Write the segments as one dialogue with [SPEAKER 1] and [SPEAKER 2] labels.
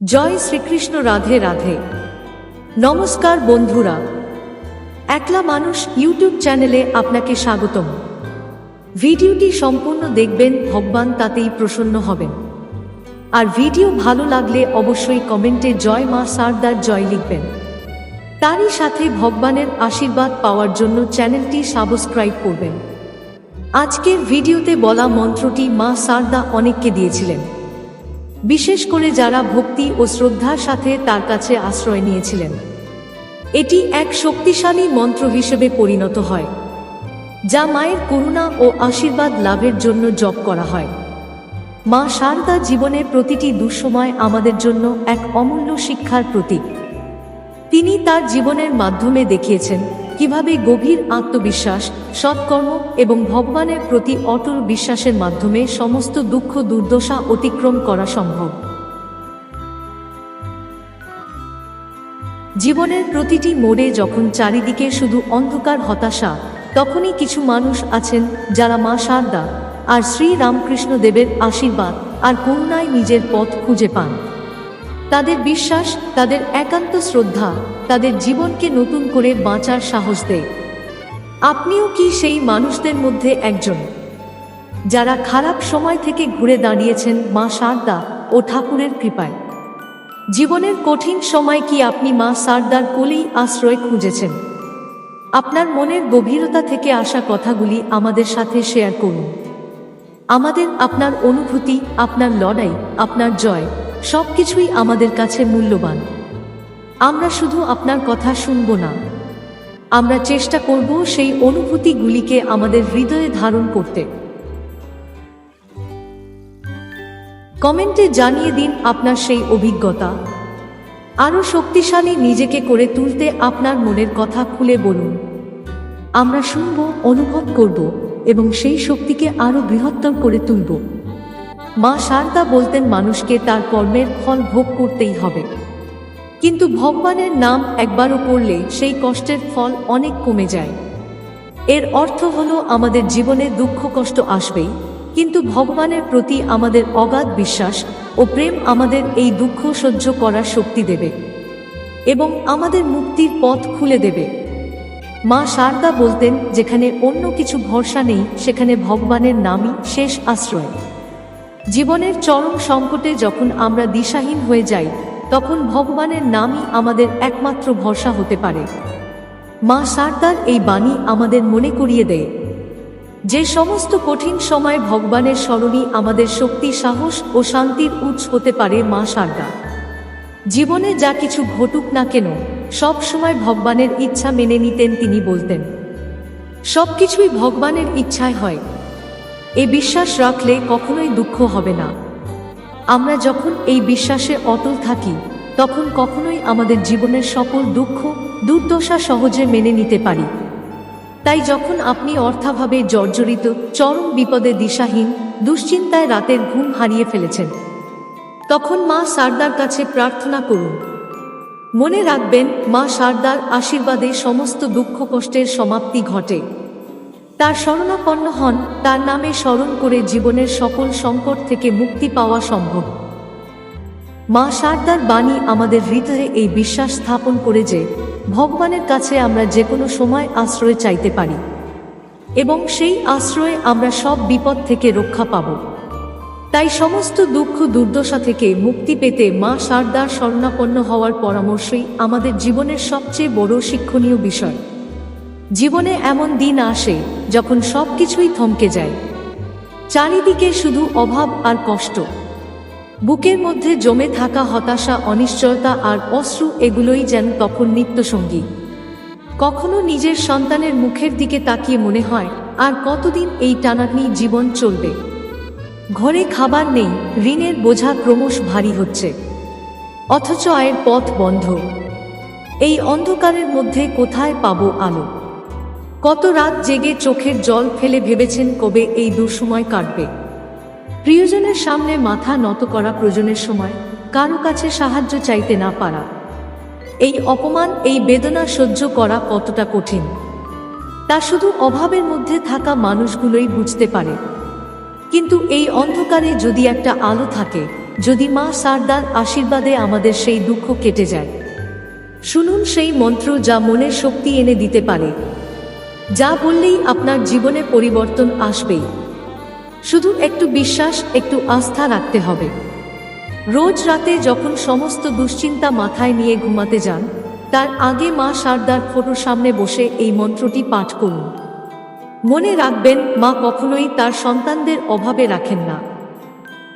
[SPEAKER 1] জয় শ্রীকৃষ্ণ, রাধে রাধে। নমস্কার বন্ধুরা। একলা মানুষ ইউটিউব চ্যানেলে আপনাকে স্বাগতম। ভিডিওটি সম্পূর্ণ দেখবেন, ভগবান তাতেই প্রসন্ন হবেন। আর ভিডিও ভালো লাগলে অবশ্যই কমেন্টে জয় মা সারদার জয় লিখবেন। তারই সাথে ভগবানের আশীর্বাদ পাওয়ার জন্য চ্যানেলটি সাবস্ক্রাইব করবেন। আজকের ভিডিওতে বলা মন্ত্রটি মা সারদা অনেককে দিয়েছিলেন। বিশেষ করে যারা ভক্তি ও শ্রদ্ধার সাথে তার কাছে আশ্রয় নিয়েছিলেন। এটি এক শক্তিশালী মন্ত্র হিসেবে পরিণত হয়, যা মায়ের করুণা ও আশীর্বাদ লাভের জন্য জপ করা হয়। মা শারদা জীবনের প্রতিটি দুঃসময় আমাদের জন্য এক অমূল্য শিক্ষার প্রতীক। তিনি তার জীবনের মাধ্যমে দেখিয়েছেন কীভাবে গভীর আত্মবিশ্বাস, সৎকর্ম এবং ভগবানের প্রতি অটল বিশ্বাসের মাধ্যমে সমস্ত দুঃখ দুর্দশা অতিক্রম করা সম্ভব? জীবনের প্রতিটি মোড়ে যখন চারিদিকে শুধু অন্ধকার হতাশা, তখনই কিছু মানুষ আছেন যারা মা শারদা আর শ্রী রামকৃষ্ণ দেবের আশীর্বাদ আর করুণায় নিজের পথ খুঁজে পান। তাদের বিশ্বাস, তাদের একান্ত শ্রদ্ধা, তাদের জীবনকে নতুন করে বাঁচার সাহস দেয়। আপনিও কি সেই মানুষদের মধ্যে একজন? যারা খারাপ সময় থেকে ঘুরে দাঁড়িয়েছেন মা সারদা ও ঠাকুরের কৃপায়। জীবনের কঠিন সময় কি আপনি মা সারদার কোলেই আশ্রয় খুঁজেছেন? আপনার মনের গভীরতা থেকে আসা কথাগুলি আমাদের সাথে শেয়ার করুন। আমাদের আপনার অনুভূতি, আপনার লড়াই, আপনার জয় সব কিছুই আমাদের কাছে মূল্যবান। আমরা শুধু আপনার কথা শুনব না। আমরা চেষ্টা করব সেই অনুভূতিগুলিকে আমাদের হৃদয়ে ধারণ করতে। কমেন্টে জানিয়ে দিন আপনার সেই অভিজ্ঞতা। আরও শক্তিশালী নিজেকে করে তুলতে আপনার মনের কথা খুলে বলুন। আমরা শুনব, অনুভব করব এবং সেই শক্তিকে আরও বৃহত্তর করে তুলব। মা শারদা বলতেন মানুষকে তার কর্মের ফল ভোগ করতেই হবে। কিন্তু ভগবানের নাম একবারও করলে সেই কষ্টের ফল অনেক কমে যায়। এর অর্থ হলো আমাদের জীবনে দুঃখ কষ্ট আসবেই, কিন্তু ভগবানের প্রতি আমাদের অগাধ বিশ্বাস ও প্রেম আমাদের এই দুঃখ সহ্য করার শক্তি দেবে এবং আমাদের মুক্তির পথ খুলে দেবে। মা শারদা বলতেন, যেখানে অন্য কিছু ভরসা নেই, সেখানে ভগবানের নামই শেষ আশ্রয়। জীবনের চরম সংকটে যখন আমরা দিশাহীন হয়ে যাই, তখন ভগবানের নামই আমাদের একমাত্র ভরসা হতে পারে। মা শারদার এই বাণী আমাদের মনে করিয়ে দেয়। যে সমস্ত কঠিন সময় ভগবানের স্মরণই আমাদের শক্তি, সাহস ও শান্তির উৎস হতে পারে মা শারদা জীবনে যা কিছু ঘটুক না কেন, সব সময় ভগবানের ইচ্ছা মেনে নিতেন তিনি বলতেন। সব কিছুই ভগবানের ইচ্ছায় হয়। এ বিশ্বাস রাখলে কখনোই দুঃখ হবে না। আমরা যখন এই বিশ্বাসে অটল থাকি, তখন কখনোই আমাদের জীবনের সকল দুঃখ, দুর্দশা সহজে মেনে নিতে পারি। তাই যখন আপনি অর্থাভাবে জর্জরিত, চরম বিপদে দিশাহীন, দুশ্চিন্তায় রাতের ঘুম হারিয়ে ফেলেছেন, তখন মা সারদার কাছে প্রার্থনা করুন। মনে রাখবেন, মা সারদার আশীর্বাদে সমস্ত দুঃখ কষ্টের সমাপ্তি ঘটে। তার শরণাপন্ন হন, তার নামে স্মরণ করে জীবনের সকল সংকট থেকে মুক্তি পাওয়া সম্ভব। মা সারদার বাণী আমাদের হৃদয়ে এই বিশ্বাস স্থাপন করে যে, ভগবানের কাছে আমরা যে কোনো সময় আশ্রয় চাইতে পারি এবং সেই আশ্রয়ে আমরা সব বিপদ থেকে রক্ষা পাব। তাই সমস্ত দুঃখ দুর্দশা থেকে মুক্তি পেতে মা সারদার শরণাপন্ন হওয়ার পরামর্শই আমাদের জীবনের সবচেয়ে বড় শিক্ষণীয় বিষয়। জীবনে এমন দিন আসে যখন সব কিছুই থমকে যায়। চারিদিকে শুধু অভাব আর কষ্ট। বুকের মধ্যে জমে থাকা হতাশা, অনিশ্চয়তা আর অশ্রু এগুলোই যেন তখন নিত্যসঙ্গী। কখনো নিজের সন্তানের মুখের দিকে তাকিয়ে মনে হয়, আর কতদিন এই টানাটনি জীবন চলবে? ঘরে খাবার নেই, ঋণের বোঝা ক্রমশ ভারী হচ্ছে। অথচ আয়ের পথ বন্ধ। এই অন্ধকারের মধ্যে কোথায় পাবো আলো? কত রাত জেগে চোখের জল ফেলে ভেবেছেন কবে এই দুঃসময় কাটবে? প্রিয়জনের সামনে মাথা নত করা প্রয়োজনের সময় কারও কাছে সাহায্য চাইতে না পারা। এই অপমান, এই বেদনা সহ্য করা কতটা কঠিন? তা শুধু অভাবের মধ্যে থাকা মানুষগুলোই বুঝতে পারে। কিন্তু এই অন্ধকারে যদি একটা আলো থাকে, যদি মা সারদার আশীর্বাদে আমাদের সেই দুঃখ কেটে যায়। শুনুন সেই মন্ত্র যা মনের শক্তি এনে দিতে পারে। যা বললেই আপনার জীবনে পরিবর্তন আসবেই। শুধু একটু বিশ্বাস, একটু আস্থা রাখতে হবে। রোজ রাতে যখন সমস্ত দুশ্চিন্তা মাথায় নিয়ে ঘুমাতে যান, তার আগে মা সারদার ফটোর সামনে বসে এই মন্ত্রটি পাঠ করুন। মনে রাখবেন, মা কখনোই তার সন্তানদের অভাবে রাখেন না।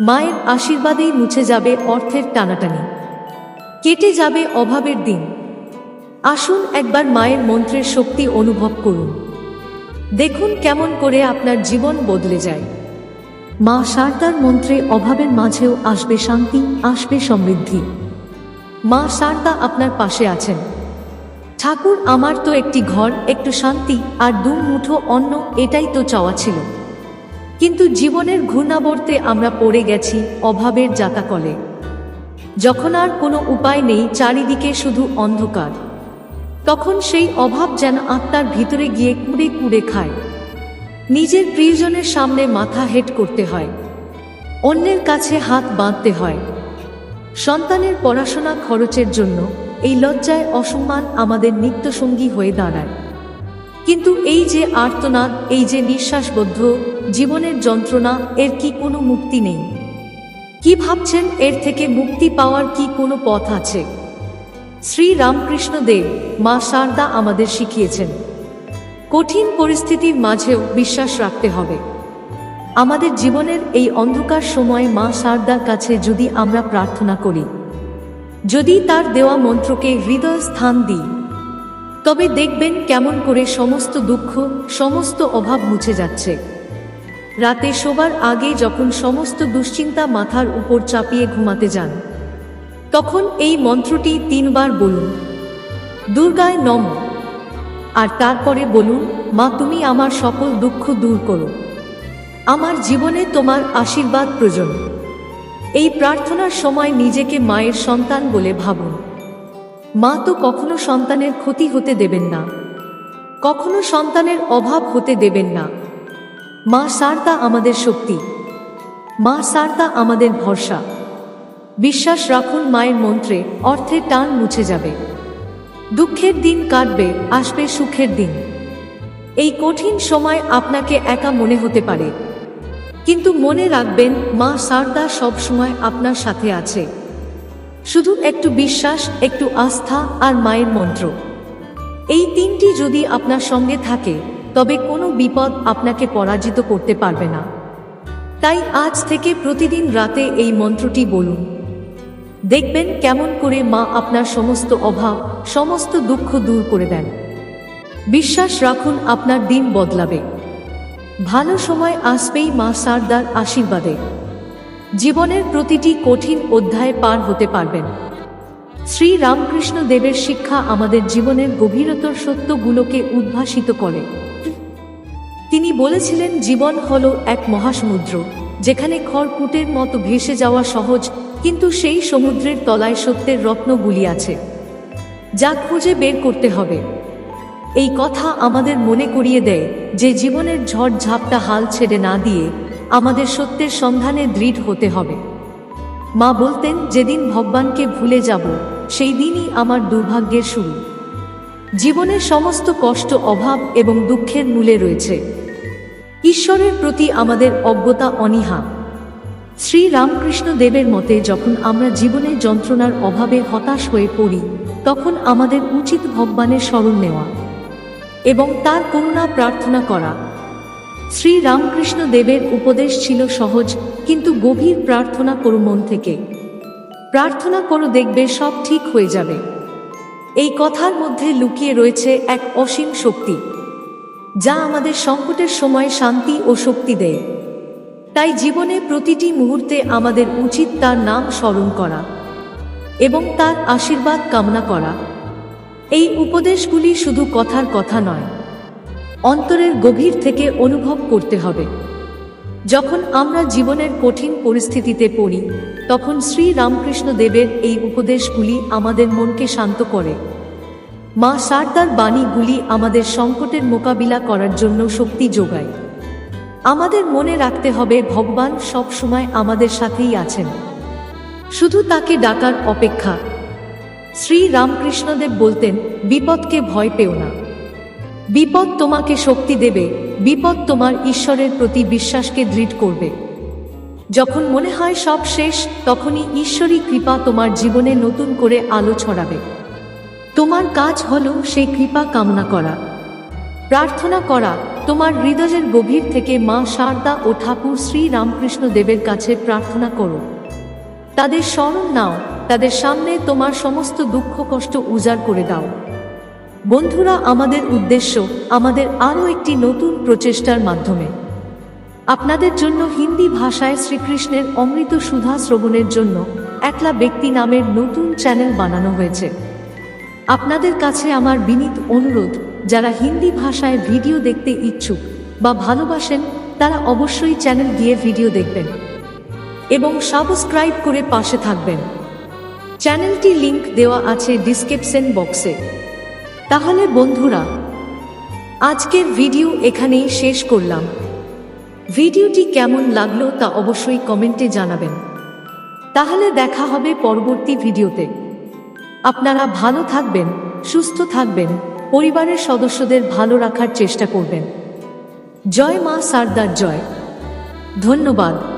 [SPEAKER 1] মায়ের আশীর্বাদেই মুছে যাবে অর্থের টানাটানি। কেটে যাবে অভাবের দিন। আসুন একবার মায়ের মন্ত্রের শক্তি অনুভব করুন। দেখুন কেমন করে আপনার জীবন বদলে যায়। মা সারদার মন্ত্রে অভাবের মাঝেও আসবে শান্তি, আসবে সমৃদ্ধি। মা সারদা আপনার পাশে আছেন। ঠাকুর, আমার তো একটি ঘর, একটু শান্তি আর দু মুঠো অন্ন, এটাই তো চাওয়া ছিল। কিন্তু জীবনের ঘূর্ণাবর্তে আমরা পড়ে গেছি অভাবের জাতাকলে। যখন আর কোনো উপায় নেই, চারিদিকে শুধু অন্ধকার। তখন সেই অভাব যেন আত্মার ভিতরে গিয়ে কুড়ে কুড়ে খায়। নিজের প্রিয়জনের সামনে মাথা হেট করতে হয়। অন্যের কাছে হাত বাঁধতে হয়। সন্তানের পড়াশোনা খরচের জন্য এই লজ্জায় অসম্মান আমাদের নিত্যসঙ্গী হয়ে দাঁড়ায়। কিন্তু এই যে আর্তনাদ, এই যে নিঃশ্বাসবদ্ধ, জীবনের যন্ত্রণা, এর কি কোনো মুক্তি নেই? কি ভাবছেন, এর থেকে মুক্তি পাওয়ার কি কোনো পথ আছে? শ্রী রামকৃষ্ণ দেব মা শারদা আমাদের শিখিয়েছেন। কঠিন পরিস্থিতির মাঝেও বিশ্বাস রাখতে হবে। আমাদের জীবনের এই অন্ধকার সময়ে মা শারদার কাছে যদি আমরা প্রার্থনা করি, যদি তার দেওয়া মন্ত্রকে হৃদয় স্থান দিই, তবে দেখবেন কেমন করে সমস্ত দুঃখ, সমস্ত অভাব মুছে যাচ্ছে। রাতে শোবার আগে যখন সমস্ত দুশ্চিন্তা মাথার উপর চাপিয়ে ঘুমাতে যান তখন এই মন্ত্রটি তিনবার বলুন। দুর্গায় নম। আর তারপরে বলুন, মা, তুমি আমার সকল দুঃখ দূর করো। আমার জীবনে তোমার আশীর্বাদ প্রয়োজন। এই প্রার্থনার সময় নিজেকে মায়ের সন্তান বলে ভাবুন। মা তো কখনো সন্তানের ক্ষতি হতে দেবেন না। কখনো সন্তানের অভাব হতে দেবেন না। মা সারদা আমাদের শক্তি। মা সারদা আমাদের ভরসা। বিশ্বাস রাখুন মায়ের মন্ত্রে অর্থের টান মুছে যাবে। দুঃখের দিন কাটবে, আসবে সুখের দিন। এই কঠিন সময় আপনাকে একা মনে হতে পারে। কিন্তু মনে রাখবেন, মা সারদা সব সময় আপনার সাথে আছে। শুধু একটু বিশ্বাস, একটু আস্থা আর মায়ের মন্ত্র। এই তিনটি যদি আপনার সঙ্গে থাকে, তবে কোনো বিপদ আপনাকে পরাজিত করতে পারবে না। তাই আজ থেকে প্রতিদিন রাতে এই মন্ত্রটি বলুন। দেখবেন কেমন করে মা আপনার সমস্ত অভাব, সমস্ত দুঃখ দূর করে দেন। বিশ্বাস রাখুন, আপনার দিন বদলাবে। ভালো সময় আসবেই মা সারদার আশীর্বাদে। জীবনের প্রতিটি কঠিন অধ্যায় পার হতে পারবেন। শ্রী রামকৃষ্ণ দেবের শিক্ষা আমাদের জীবনের গভীরতর সত্যগুলোকে উদ্ভাসিত করে। তিনি বলেছিলেন, জীবন হল এক মহাসমুদ্র, যেখানে খড়কুটের মতো ভেসে যাওয়া সহজ কিন্তু সেই সমুদ্রের তলায় সত্যের রত্নগুলি আছে, যা খুঁজে বের করতে হবে। এই কথা আমাদের মনে করিয়ে দেয় যে জীবনের ঝড় ঝাপটা হাল ছেড়ে না দিয়ে আমাদের সত্যের সন্ধানে দৃঢ় হতে হবে। মা বলতেন, যেদিন ভগবানকে ভুলে যাব, সেই দিনই আমার দুর্ভাগ্যের শুরু। জীবনের সমস্ত কষ্ট, অভাব এবং দুঃখের মূলে রয়েছে। ঈশ্বরের প্রতি আমাদের অজ্ঞতা অনীহা শ্রী রামকৃষ্ণ দেবের মতে যখন আমরা জীবনের যন্ত্রণার অভাবে হতাশ হয়ে পড়ি, তখন আমাদের উচিত ভগবানের স্মরণ নেওয়া এবং তার করুণা প্রার্থনা করা। শ্রী রামকৃষ্ণ দেবের উপদেশ ছিল সহজ, কিন্তু গভীর প্রার্থনা করো মন থেকে। প্রার্থনা করো দেখবে সব ঠিক হয়ে যাবে। এই কথার মধ্যে লুকিয়ে রয়েছে এক অসীম শক্তি, যা আমাদের সংকটের সময় শান্তি ও শক্তি দেয়। তাই জীবনে প্রতিটি মুহূর্তে আমাদের উচিত তার নাম স্মরণ করা এবং তার আশীর্বাদ কামনা করা। এই উপদেশগুলি শুধু কথার কথা নয়, অন্তরের গভীর থেকে অনুভব করতে হবে। যখন আমরা জীবনের কঠিন পরিস্থিতিতে পড়ি, তখন শ্রী রামকৃষ্ণ দেবের এই উপদেশগুলি আমাদের মনকে শান্ত করে। মা সারদার বাণীগুলি আমাদের সংকটের মোকাবিলা করার জন্য শক্তি যোগায়। আমাদের মনে রাখতে হবে ভগবান সব সময় আমাদের সাথেই আছেন। শুধু তাকে ডাকার অপেক্ষা। শ্রী রামকৃষ্ণদেব বলতেন, বিপদকে ভয় পেও না। বিপদ তোমাকে শক্তি দেবে, বিপদ তোমার ঈশ্বরের প্রতি বিশ্বাসকে দৃঢ় করবে। যখন মনে হয় সব শেষ, তখনই ঈশ্বরী কৃপা তোমার জীবনে নতুন করে আলো ছড়াবে। তোমার কাজ হলো সেই কৃপা কামনা করা। প্রার্থনা করা তোমার হৃদয়ের গভীর থেকে মা শারদা ও ঠাকুর শ্রী রামকৃষ্ণ দেবের কাছে প্রার্থনা করো। তাদের স্মরণ নাও, তাদের সামনে তোমার সমস্ত দুঃখ কষ্ট উজাড় করে দাও। বন্ধুরা, আমাদের উদ্দেশ্য আমাদের আরও একটি নতুন প্রচেষ্টার মাধ্যমে। আপনাদের জন্য হিন্দি ভাষায় শ্রীকৃষ্ণের অমৃত সুধা শ্রবণের জন্য একলা ব্যক্তি নামের নতুন চ্যানেল বানানো হয়েছে। আপনাদের কাছে আমার বিনীত অনুরোধ যারা হিন্দি ভাষায় ভিডিও দেখতে ইচ্ছুক বা ভালোবাসেন, তারা অবশ্যই চ্যানেল গিয়ে ভিডিও দেখবেন এবং সাবস্ক্রাইব করে পাশে থাকবেন। চ্যানেলটি লিংক দেওয়া আছে ডিসক্রিপশন বক্সে। তাহলে বন্ধুরা, আজকের ভিডিও এখানেই শেষ করলাম। ভিডিওটি কেমন লাগল তা অবশ্যই কমেন্টে জানাবেন। তাহলে দেখা হবে পরবর্তী ভিডিওতে। আপনারা ভালো থাকবেন, সুস্থ থাকবেন। পরিবারের সদস্যদের ভালো রাখার চেষ্টা করবেন। জয় মা সারদার জয়। ধন্যবাদ।